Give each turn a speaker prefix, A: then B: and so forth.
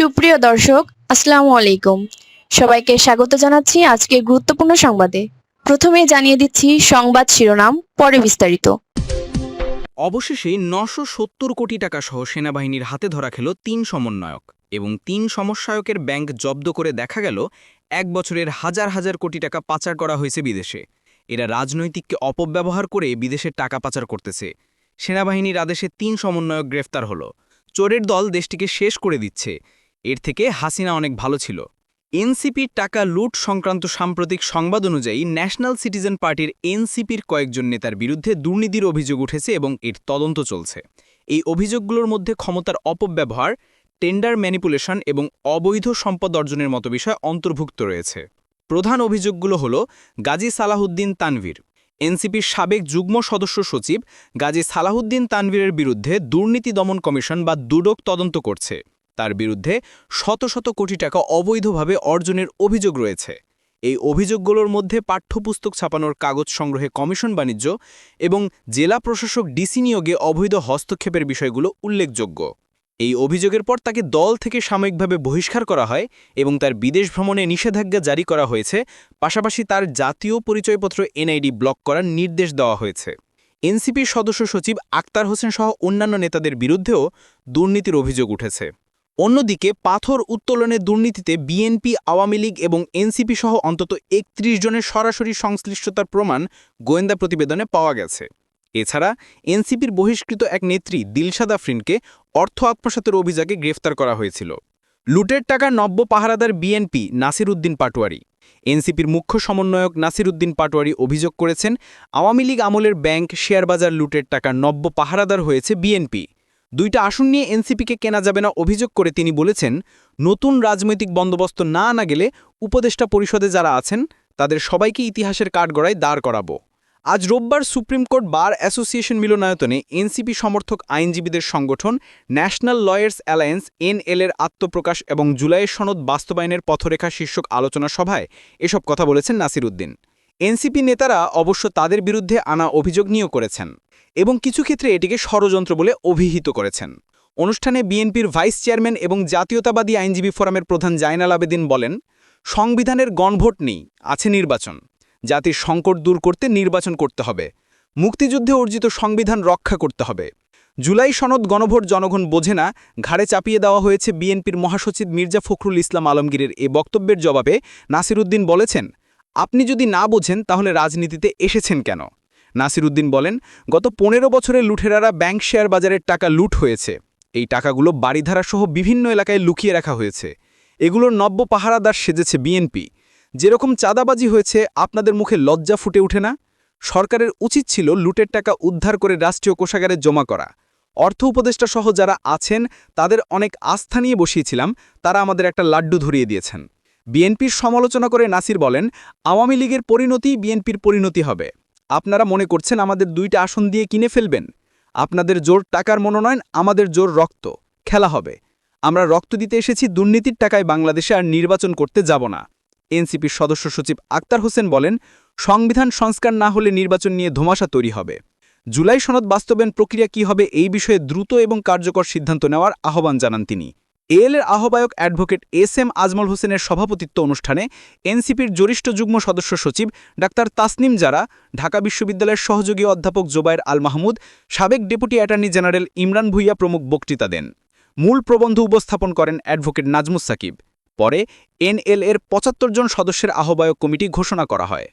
A: সুপ্রিয় দর্শক, আসসালামু আলাইকুম। সবাইকে স্বাগত জানাচ্ছি আজকে গুরুত্বপূর্ণ সংবাদে। প্রথমে জানিয়ে দিচ্ছি সংবাদ শিরোনাম, পরে বিস্তারিত।
B: অবশেষে নশো সত্তর কোটি টাকা সহ সেনাবাহিনীর হাতে ধরা খেল তিন সমন্বয়ক এবং তিন সমস্যায়কের ব্যাংক জব্দ করে দেখা গেল, এক বছরের হাজার হাজার কোটি টাকা পাচার করা হয়েছে বিদেশে। এরা রাজনৈতিককে অপব্যবহার করে বিদেশে টাকা পাচার করতেছে। সেনাবাহিনীর আদেশে তিন সমন্বয়ক গ্রেফতার হল। চোরের দল দেশটিকে শেষ করে দিচ্ছে। এর থেকে হাসিনা অনেক ভালো ছিল। এনসিপির টাকা লুট সংক্রান্ত সাম্প্রতিক সংবাদ অনুযায়ী ন্যাশনাল সিটিজেন পার্টির এনসিপির কয়েকজন নেতার বিরুদ্ধে দুর্নীতির অভিযোগ উঠেছে এবং এর তদন্ত চলছে। এই অভিযোগগুলোর মধ্যে ক্ষমতার অপব্যবহার, টেন্ডার ম্যানিপুলেশন এবং অবৈধ সম্পদ অর্জনের মতো বিষয় অন্তর্ভুক্ত রয়েছে। প্রধান অভিযোগগুলো হল, গাজী সালাহুদ্দিন তানভীর। এনসিপির সাবেক যুগ্ম সদস্য সচিব গাজী সালাহুদ্দিন তানভীরের বিরুদ্ধে দুর্নীতি দমন কমিশন বা দুদক তদন্ত করছে। তার বিরুদ্ধে শত শত কোটি টাকা অবৈধভাবে অর্জনের অভিযোগ রয়েছে। এই অভিযোগগুলোর মধ্যে পাঠ্যপুস্তক ছাপানোর কাগজ সংগ্রহে কমিশন বাণিজ্য এবং জেলা প্রশাসক ডিসি নিয়োগে অবৈধ হস্তক্ষেপের বিষয়গুলো উল্লেখযোগ্য। এই অভিযোগের পর তাকে দল থেকে সাময়িকভাবে বহিষ্কার করা হয় এবং তার বিদেশ ভ্রমণে নিষেধাজ্ঞা জারি করা হয়েছে। পাশাপাশি তার জাতীয় পরিচয়পত্র এনআইডি ব্লক করার নির্দেশ দেওয়া হয়েছে। এনসিপির সদস্য সচিব আক্তার হোসেন সহ অন্যান্য নেতাদের বিরুদ্ধেও দুর্নীতির অভিযোগ উঠেছে। অন্যদিকে পাথর উত্তোলনে দুর্নীতিতে বিএনপি, আওয়ামী লীগ এবং এনসিপি সহ অন্তত একত্রিশ জনের সরাসরি সংশ্লিষ্টতার প্রমাণ গোয়েন্দা প্রতিবেদনে পাওয়া গেছে। এছাড়া এনসিপির বহিষ্কৃত এক নেত্রী দিলশাদ আফরিনকে অর্থ আত্মসাতের অভিযোগে গ্রেফতার করা হয়েছিল। লুটের টাকা নব্য পাহারাদার বিএনপি নাসির উদ্দিন পাটোয়ারি। এনসিপির মুখ্য সমন্বয়ক নাসির উদ্দিন পাটোয়ারি অভিযোগ করেছেন, আওয়ামী লীগ আমলের ব্যাংক শেয়ারবাজার লুটের টাকা নব্য পাহারাদার হয়েছে বিএনপি। দুইটা আসন নিয়ে এনসিপিকে কেনা যাবে না অভিযোগ করে তিনি বলেছেন, নতুন রাজনৈতিক বন্দোবস্ত না আনা গেলে উপদেষ্টা পরিষদে যারা আছেন, তাদের সবাইকে ইতিহাসের কাঠগড়ায় দাঁড় করাবো। আজ রোববার সুপ্রিম কোর্ট বার অ্যাসোসিয়েশন মিলনায়তনে এনসিপি সমর্থক আইনজীবীদের সংগঠন ন্যাশনাল লয়ার্স অ্যালায়েন্স, এনএল এর আত্মপ্রকাশ এবং জুলাইয়ের সনদ বাস্তবায়নের পথরেখা শীর্ষক আলোচনা সভায় এসব কথা বলেছেন নাসির উদ্দিন। এনসিপি নেতারা অবশ্য তাদের বিরুদ্ধে আনা অভিযোগ নিয়েও করেছেন। এবং কিছু ক্ষেত্রে এটিকে ষড়যন্ত্র বলে অভিহিত করেছেন। অনুষ্ঠানে বিএনপির ভাইস চেয়ারম্যান এবং জাতীয়তাবাদী আইনজীবী ফোরামের প্রধান জাইনাল আবেদিন বলেন, সংবিধানের গণভোট নেই, আছে নির্বাচন। জাতির সংকট দূর করতে নির্বাচন করতে হবে। মুক্তিযুদ্ধে অর্জিত সংবিধান রক্ষা করতে হবে। জুলাই সনদ গণভোট জনগণ বোঝে না, ঘাড়ে চাপিয়ে দেওয়া হয়েছে বিএনপির মহাসচিব মির্জা ফখরুল ইসলাম আলমগীরের এ বক্তব্যের জবাবে। নাসিরুদ্দিন বলেছেন, আপনি যদি না বোঝেন তাহলে রাজনীতিতে এসেছেন কেন? নাসিরুদ্দিন বলেন, গত পনেরো বছরে লুঠেরারা ব্যাংক শেয়ার বাজারের টাকা লুট হয়েছে। এই টাকাগুলো বাড়িধারাসহ বিভিন্ন এলাকায় লুকিয়ে রাখা হয়েছে। এগুলোর নব্য পাহারাদার সেজেছে বিএনপি। যেরকম চাঁদাবাজি হয়েছে, আপনাদের মুখে লজ্জা ফুটে ওঠে না? সরকারের উচিত ছিল লুটের টাকা উদ্ধার করে রাষ্ট্রীয় কোষাগারে জমা করা। অর্থ উপদেষ্টা সহ যারা আছেন, তাদের অনেক আস্থা নিয়ে বসিয়েছিলাম, তারা আমাদের একটা লাড্ডু ধরিয়ে দিয়েছেন। বিএনপির সমালোচনা করে নাসির বলেন, আওয়ামী লীগের পরিণতি বিএনপির পরিণতি হবে। আপনারা মনে করছেন আমাদের দুইটা আসন দিয়ে কিনে ফেলবেন? আপনাদের জোর টাকার মনোনয়ন, আমাদের জোর রক্ত। খেলা হবে। আমরা রক্ত দিতে এসেছি, দুর্নীতির টাকায় বাংলাদেশে আর নির্বাচন করতে যাব না। এনসিপির সদস্য সচিব আক্তার হোসেন বলেন, সংবিধান সংস্কার না হলে নির্বাচন নিয়ে ধোমাশা তৈরি হবে। জুলাই সনদ বাস্তবায়ন প্রক্রিয়া কি হবে এই বিষয়ে দ্রুত এবং কার্যকর সিদ্ধান্ত নেওয়ার আহ্বান জানান তিনি। এর আহ্বায়ক অ্যাডভোকেট এস এম আজমল হোসেনের সভাপতিত্ব অনুষ্ঠানে এনসিপির জ্যেষ্ঠ যুগ্ম সদস্য সচিব ডাক্তার তাসনিম জারা, ঢাকা বিশ্ববিদ্যালয়ের সহযোগী অধ্যাপক জোবায়ের আল মাহমুদ, সাবেক deputy attorney general Imran Bhuiyan প্রমুখ বক্তৃতা দেন। মূল প্রবন্ধ উপস্থাপন করেন অ্যাডভোকেট নাজমুস সাকিব। পরে এনএল এর পঁচাত্তর জন সদস্যের আহ্বায়ক কমিটি ঘোষণা করা হয়।